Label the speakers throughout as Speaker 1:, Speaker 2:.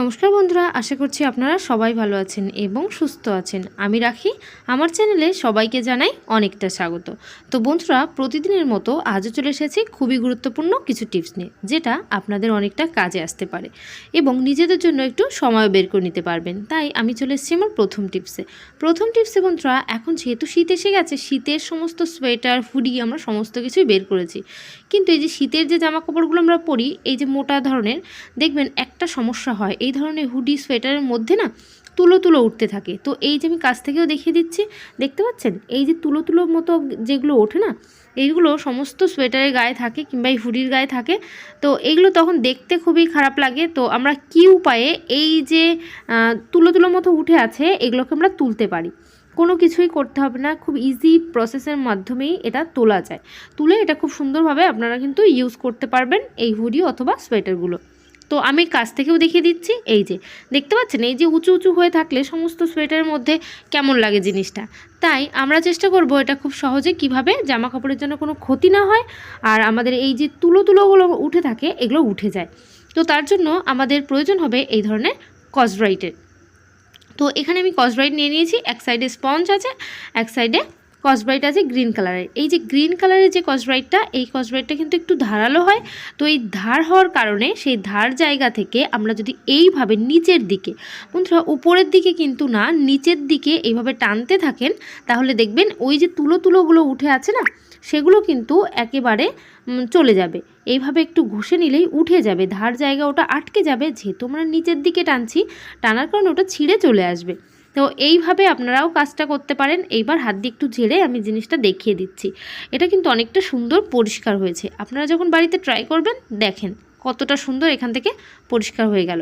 Speaker 1: নমস্কার বন্ধুরা, আশা করছি আপনারা সবাই ভালো আছেন এবং সুস্থ আছেন। আমি রাখি, আমার চ্যানেলে সবাইকে জানাই অনেকটা স্বাগত। তো বন্ধুরা, প্রতিদিনের মতো আজও চলে এসেছি খুবই গুরুত্বপূর্ণ কিছু টিপস নিয়ে, যেটা আপনাদের অনেকটা কাজে আসতে পারে এবং নিজেদের জন্য একটু সময় বের করে নিতে পারবেন। তাই আমি চলে এসেছি আমার প্রথম টিপসে। প্রথম টিপসে বন্ধুরা, এখন যেহেতু শীত এসে গেছে, শীতের সমস্ত সোয়েটার, হুডি আমরা সমস্ত কিছুই বের করেছি। কিন্তু এই যে শীতের যে জামা কাপড়গুলো আমরা পরি, এই যে মোটা ধরনের, দেখবেন একটা সমস্যা হয়। এই ধরনের হুডি সোয়েটারের মধ্যে না তুলো তুলো উঠতে থাকে। তো এই যে আমি কাছ থেকেও দেখিয়ে দিচ্ছি, দেখতে পাচ্ছেন? এই যে তুলো তুলোর মতো যেগুলো ওঠে না, এইগুলো সমস্ত সোয়েটারের গায়ে থাকে কিংবা এই হুডির গায়ে থাকে। তো এইগুলো তখন দেখতে খুবই খারাপ লাগে। তো আমরা কী উপায়ে এই যে তুলো তুলো মতো উঠে আছে, এগুলোকে আমরা তুলতে পারি? কোনো কিছুই করতে হবে না। খুব ইজি প্রসেসের মাধ্যমেই এটা তোলা যায়। তুলে এটা খুব সুন্দরভাবে আপনারা কিন্তু ইউজ করতে পারবেন এই হুডি অথবা সোয়েটারগুলো। তো আমি কাছ থেকেও দেখিয়ে দিচ্ছি। এই যে, দেখতে পাচ্ছেন? এই যে উঁচু উঁচু হয়ে থাকলে সমস্ত সোয়েটারের মধ্যে কেমন লাগে জিনিসটা? তাই আমরা চেষ্টা করব এটা খুব সহজে কীভাবে জামা কাপড়ের জন্য কোনো ক্ষতি না হয় আর আমাদের এই যে তুলো তুলোগুলো উঠে থাকে, এগুলো উঠে যায়। তো তার জন্য আমাদের প্রয়োজন হবে এই ধরনের কসব্রাইটের তো এখানে আমি কসব্রাইট নিয়ে নিয়েছি। এক সাইডে স্পঞ্জ আছে, এক সাইডে কসব্রাইট আছে গ্রিন কালারের এই যে গ্রিন কালারের যে কসব্রাইটটা এই কসব্রাইটটা কিন্তু একটু ধারালো হয়। তো এই ধার হওয়ার কারণে সেই ধার জায়গা থেকে আমরা যদি এইভাবে নিচের দিকে, বন্ধুরা উপরের দিকে কিন্তু না, নিচের দিকে এইভাবে টানতে থাকেন, তাহলে দেখবেন ওই যে তুলো তুলোগুলো উঠে আছে না, সেগুলো কিন্তু একেবারে চলে যাবে। এইভাবে একটু ঘষে নিলেই উঠে যাবে, ধার জায়গা ওটা আটকে যাবে। যেহেতু আমরা নিচের দিকে টানছি, টানার কারণে ওটা ছিঁড়ে চলে আসবে। তো এইভাবে আপনারাও কাজটা করতে পারেন। এইবার হাত দিয়ে একটু ঝেড়ে আমি জিনিসটা দেখিয়ে দিচ্ছি। এটা কিন্তু অনেকটা সুন্দর পরিষ্কার হয়েছে। আপনারা যখন বাড়িতে ট্রাই করবেন, দেখেন কতটা সুন্দর এখান থেকে পরিষ্কার হয়ে গেল।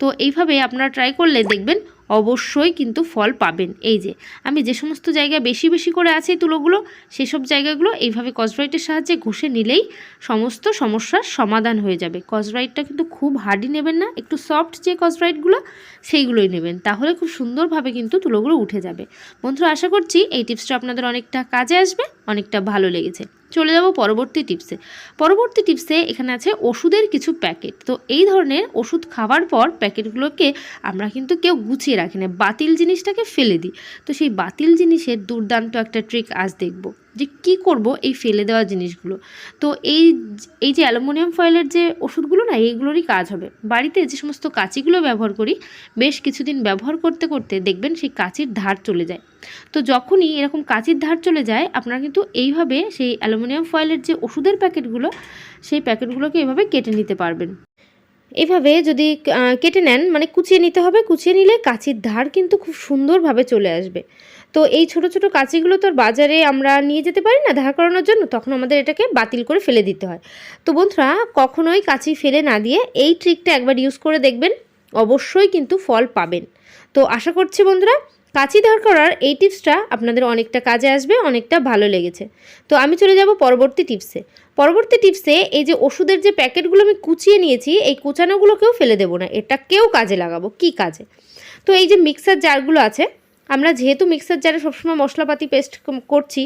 Speaker 1: তো এইভাবে আপনারা ট্রাই করলে দেখবেন অবশ্যই কিন্তু ফল পাবেন। এই যে, আমি যে সমস্ত জায়গায় বেশি বেশি করে আছে তুলোগুলো, সেসব জায়গাগুলো এইভাবে কসব্রাইটের সাহায্যে ঘষে নিলেই সমস্ত সমস্যার সমাধান হয়ে যাবে। কসব্রাইটটা কিন্তু খুব হার্ডি নেবেন না, একটু সফট যে কসব্রাইটগুলো সেইগুলোই নেবেন। তাহলে খুব সুন্দরভাবে কিন্তু তুলোগুলো উঠে যাবে। বন্ধুরা, আশা করছি এই টিপসটা আপনাদের অনেকটা কাজে আসবে, অনেকটা ভালো লেগেছে। চলে যাব পরবর্তী টিপসে। পরবর্তী টিপসে এখানে আছে ওষুধের কিছু প্যাকেট। তো এই ধরনের ওষুধ খাওয়ার পর প্যাকেটগুলোকে আমরা কিন্তু কেউ গুছিয়ে রাখি না। বাতিল জিনিসটাকে ফেলে দিই। তো সেই বাতিল জিনিসের দুর্দান্ত একটা ট্রিক আজ দেখব। যে কি করব এই ফেলে দেওয়া জিনিসগুলো। তো এই এই যে অ্যালুমিনিয়াম ফয়েলের যে ওষুধগুলো না, এইগুলোরই কাজ হবে। বাড়িতে যে সমস্ত কাঁচিগুলো ব্যবহার করি, বেশ কিছুদিন ব্যবহার করতে করতে দেখবেন সেই কাঁচির ধার চলে যায়। তো যখনই এরকম কাঁচির ধার চলে যায়, আপনারা কিন্তু এইভাবে সেই অ্যালুমিনিয়াম ফয়েলের যে ওষুধের প্যাকেটগুলো, সেই প্যাকেটগুলোকে এভাবে কেটে নিতে পারবেন। এভাবে যদি কেটে নেন মানে কুচিয়ে নিতে হবে, কুচিয়ে নিলে কাঁচির ধার কিন্তু খুব সুন্দরভাবে চলে আসবে। তো এই ছোট ছোট কাঁচিগুলো তো বাজারে আমরা নিয়ে যেতে পারি না ধার করানোর জন্য? তখন আমাদের এটাকে বাতিল করে ফেলে দিতে হয়। তো বন্ধুরা, কখনোই কাঁচি ফেলে না দিয়ে এই ট্রিকটা একবার ইউজ করে দেখবেন। অবশ্যই কিন্তু ফল পাবেন। তো আশা করছি বন্ধুরা, কাঁচি ধার করার এই টিপসটা আপনাদের অনেকটা কাজে আসবে, অনেকটা ভালো লেগেছে। তো আমি চলে যাব পরবর্তী টিপসে পরবর্তী টিপসে এই যে ওষুধের যে প্যাকেটগুলো আমি কুচিয়ে নিয়েছি, এই কুচানোগুলোকেও ফেলে দেবো না। এটা কেউ কাজে লাগাবো? কি কাজে? তো এই যে মিক্সার জারগুলো আছে আমরা যেহেতু মিক্সার জারে সবসময় মশলাপাতি পেস্ট করছি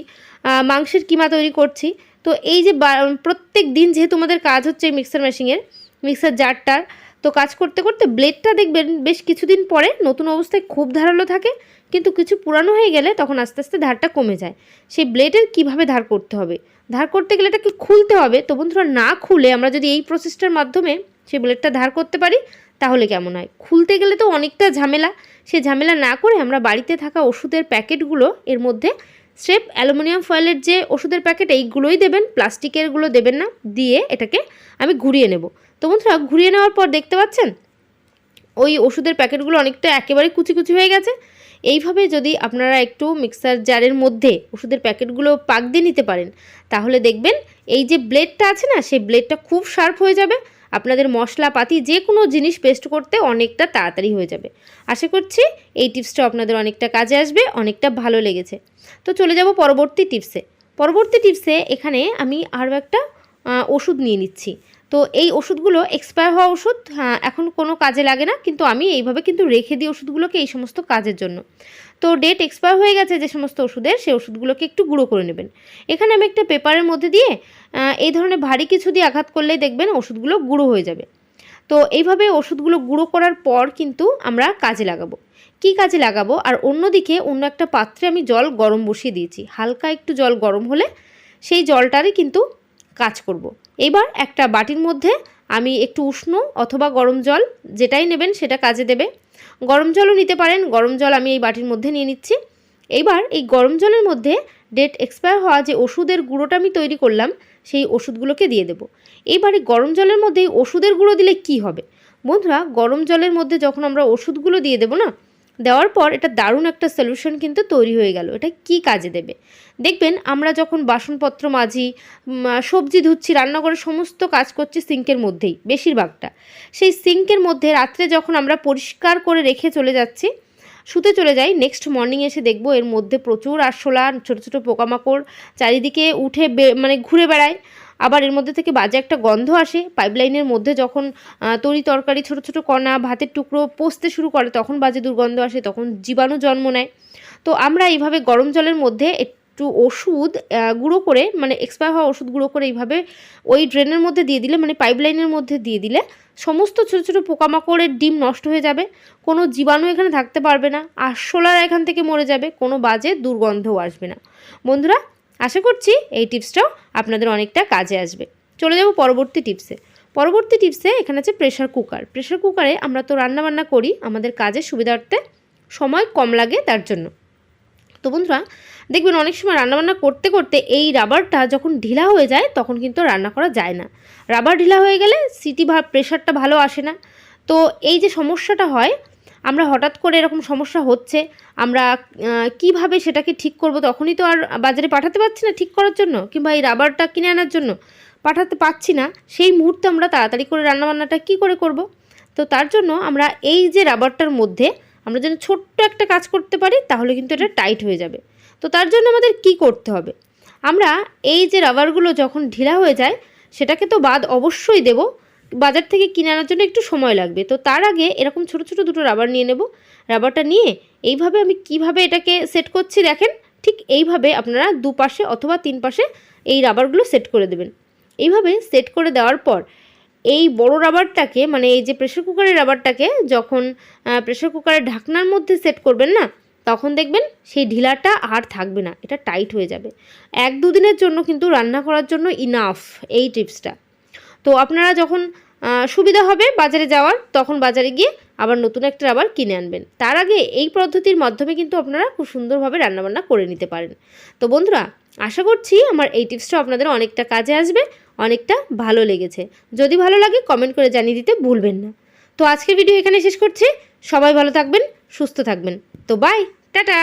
Speaker 1: মাংসের কিমা তৈরি করছি, তো এই যে প্রত্যেক দিন যেহেতু আমাদের কাজ হচ্ছে মিক্সার মেশিনের মিক্সার জারটার তো কাজ করতে করতে ব্লেডটা দেখবেন বেশ কিছুদিন পরে নতুন অবস্থায় খুব ধারালো থাকে, কিন্তু কিছু পুরানো হয়ে গেলে তখন আস্তে আস্তে ধারটা কমে যায়। সেই ব্লেডের কীভাবে ধার করতে হবে? ধার করতে গেলে এটাকে খুলতে হবে, তো বন্ধুরা না খুলে আমরা যদি এই প্রসেসটার মাধ্যমে সেই ব্লেডটা ধার করতে পারি, তাহলে কেমন হয়? খুলতে গেলে তো অনেকটা ঝামেলা। সে ঝামেলা না করে আমরা বাড়িতে থাকা ওষুধের প্যাকেটগুলো এর মধ্যে স্রেফ অ্যালুমিনিয়াম ফয়েলের যে ওষুধের প্যাকেট এইগুলোই দেবেন প্লাস্টিকেরগুলো দেবেন না, দিয়ে এটাকে আমি ঘুরিয়ে নেব। তো বন্ধুরা, ঘুরিয়ে নেওয়ার পর দেখতে পাচ্ছেন? ওই ওষুধের প্যাকেটগুলো অনেকটা একেবারে কুচি কুচি হয়ে গেছে। এইভাবে যদি আপনারা একটু মিক্সার জারের মধ্যে ওষুধের প্যাকেটগুলো পাক দিয়ে নিতে পারেন, তাহলে দেখবেন এই যে ব্লেডটা আছে না, সেই ব্লেডটা খুব শার্প হয়ে যাবে। আপনাদের মশলাপাতি যে কোনো জিনিস পেস্ট করতে অনেকটা তাড়াতাড়ি হয়ে যাবে। আশা করছি এই টিপসটা আপনাদের অনেকটা কাজে আসবে অনেকটা ভালো লেগেছে। তো চলে যাব পরবর্তী টিপসে পরবর্তী টিপসে এখানে আমি আরও একটা ওষুধ নিয়ে নিচ্ছি। তো এই ওষুধগুলো এক্সপায়ার হওয়া ওষুধ হ্যাঁ, এখন কোনো কাজে লাগে না কিন্তু আমি এইভাবে কিন্তু রেখে দিই ওষুধগুলোকে এই সমস্ত কাজের জন্য। তো ডেট এক্সপায়ার হয়ে গেছে যে সমস্ত ওষুধের, সেই ওষুধগুলোকে একটু গুঁড়ো করে নেবেন। এখানে আমি একটা পেপারের মধ্যে দিয়ে এই ধরনের ভারী কিছু দিয়ে আঘাত করলেই দেখবেন ওষুধগুলো গুঁড়ো হয়ে যাবে। তো এইভাবে ওষুধগুলো গুঁড়ো করার পর কিন্তু আমরা কাজে লাগাবো। কি কাজে লাগাবো? আর অন্যদিকে অন্য একটা পাত্রে আমি জল গরম বসিয়ে দিয়েছি। হালকা একটু জল গরম হলে সেই জলটারই কিন্তু কাজ করব। এবার একটা বাটির মধ্যে আমি একটু উষ্ণ অথবা গরম জল যেটাই নেবেন সেটা কাজে দেবে। গরম জলও নিতে পারেন। গরম জল আমি এই বাটির মধ্যে নিয়ে নিচ্ছি। এইবার এই গরম জলের মধ্যে ডেট এক্সপায়ার হওয়া যে ওষুধের গুঁড়োটা আমি তৈরি করলাম, সেই ওষুধগুলোকে দিয়ে দেবো। এইবারে গরম জলের মধ্যে এই ওষুধের গুঁড়ো দিলে কি হবে? বন্ধুরা, গরম জলের মধ্যে যখন আমরা ওষুধগুলো দিয়ে দেবো না দেওয়ার পর এটা দারুণ একটা সলিউশন কিন্তু তৈরি হয়ে গেল। এটা কি কাজে দেবে? দেখবেন, আমরা যখন বাসনপত্র মাঝি সবজি ধুচ্ছি, রান্নাঘরে সমস্ত কাজ করছি সিঙ্কের মধ্যেই, বেশিরভাগটা। সেই সিঙ্কের মধ্যে রাত্রে যখন আমরা পরিষ্কার করে রেখে চলে যাচ্ছি শুতে চলে যাই। নেক্সট মর্নিং এসে দেখব এর মধ্যে প্রচুর আরশোলা, ছোটো ছোটো পোকামাকড় চারিদিকে উঠে মানে ঘুরে বেড়ায়। আবার এর মধ্যে থেকে বাজে একটা গন্ধ আসে। পাইপলাইনের মধ্যে যখন তরি তরকারি, ছোটো ছোটো কণা, ভাতের টুকরো পোষতে শুরু করে, তখন বাজে দুর্গন্ধ আসে, তখন জীবাণু জন্ম নেয়। তো আমরা এইভাবে গরম জলের মধ্যে একটু ওষুধ গুঁড়ো করে মানে এক্সপায়ার হওয়া ওষুধ গুঁড়ো করে এইভাবে ওই ড্রেনের মধ্যে দিয়ে দিলে মানে পাইপলাইনের মধ্যে দিয়ে দিলে সমস্ত ছোটো ছোটো পোকামাকড়ের ডিম নষ্ট হয়ে যাবে। কোনো জীবাণু এখানে থাকতে পারবে না আরশোলারা এখান থেকে মরে যাবে, কোনো বাজে দুর্গন্ধও আসবে না। বন্ধুরা, আশা করছি এই টিপসটাও আপনাদের অনেকটা কাজে আসবে। চলে যাব পরবর্তী টিপসে পরবর্তী টিপসে এখানে আছে প্রেশার কুকার প্রেশার কুকারে আমরা তো রান্নাবান্না করি, আমাদের কাজের সুবিধার্থে সময় কম লাগে তার জন্য। তো বন্ধুরা দেখবেন অনেক সময় রান্নাবান্না করতে করতে এই রাবারটা যখন ঢিলা হয়ে যায় তখন কিন্তু রান্না করা যায় না। রাবার ঢিলা হয়ে গেলে সিটি ভা প্রেশারটা ভালো আসে না। তো এই যে সমস্যাটা হয় আমরা হঠাৎ করে এরকম সমস্যা হচ্ছে আমরা কীভাবে সেটাকে ঠিক করব তখনই তো আর বাজারে পাঠাতে পারছি না ঠিক করার জন্য কিংবা এই রাবারটা কিনে আনার জন্য পাঠাতে পারছি না। সেই মুহূর্তে আমরা তাড়াতাড়ি করে রান্নাবান্নাটা কি করে করব? তো তার জন্য আমরা এই যে রাবারটার মধ্যে আমরা যেন ছোট্ট একটা কাজ করতে পারি তাহলে কিন্তু এটা টাইট হয়ে যাবে। তো তার জন্য আমাদের কি করতে হবে? আমরা এই যে রাবারগুলো যখন ঢিলা হয়ে যায়, সেটাকে তো বাদ অবশ্যই দেব। বাজার থেকে কিনে আনার জন্য একটু সময় লাগবে। তো তার আগে এরকম ছোট ছোট দুটো রাবার নিয়ে নেব। রাবারটা নিয়ে এইভাবে আমি কীভাবে এটাকে সেট করছি দেখেন? ঠিক এইভাবে আপনারা দুপাশে অথবা তিন পাশে এই রাবারগুলো সেট করে দেবেন। এইভাবে সেট করে দেওয়ার পর এই বড় রাবারটাকে মানে এই যে প্রেশার কুকারের রাবারটাকে যখন প্রেশার কুকারের ঢাকনার মধ্যে সেট করবেন না তখন দেখবেন সেই ঢিলাটা আর থাকবে না, এটা টাইট হয়ে যাবে। এক দুদিনের জন্য কিন্তু রান্না করার জন্য ইনাফ এই টিপসটা তো আপনারা যখন সুবিধা হবে বাজারে যাওয়ার, তখন বাজারে গিয়ে আবার নতুন একটা আবার কিনে আনবেন। তার আগে এই পদ্ধতির মাধ্যমে কিন্তু আপনারা খুব সুন্দরভাবে রান্নাবান্না করে নিতে পারেন। তো বন্ধুরা, আশা করছি আমার এই টিপসটা আপনাদের অনেকটা কাজে আসবে, অনেকটা ভালো লেগেছে। যদি ভালো লাগে কমেন্ট করে জানিয়ে দিতে ভুলবেন না। তো আজকের ভিডিও এখানে শেষ করছি। সবাই ভালো থাকবেন সুস্থ থাকবেন। তো বাই টাটা!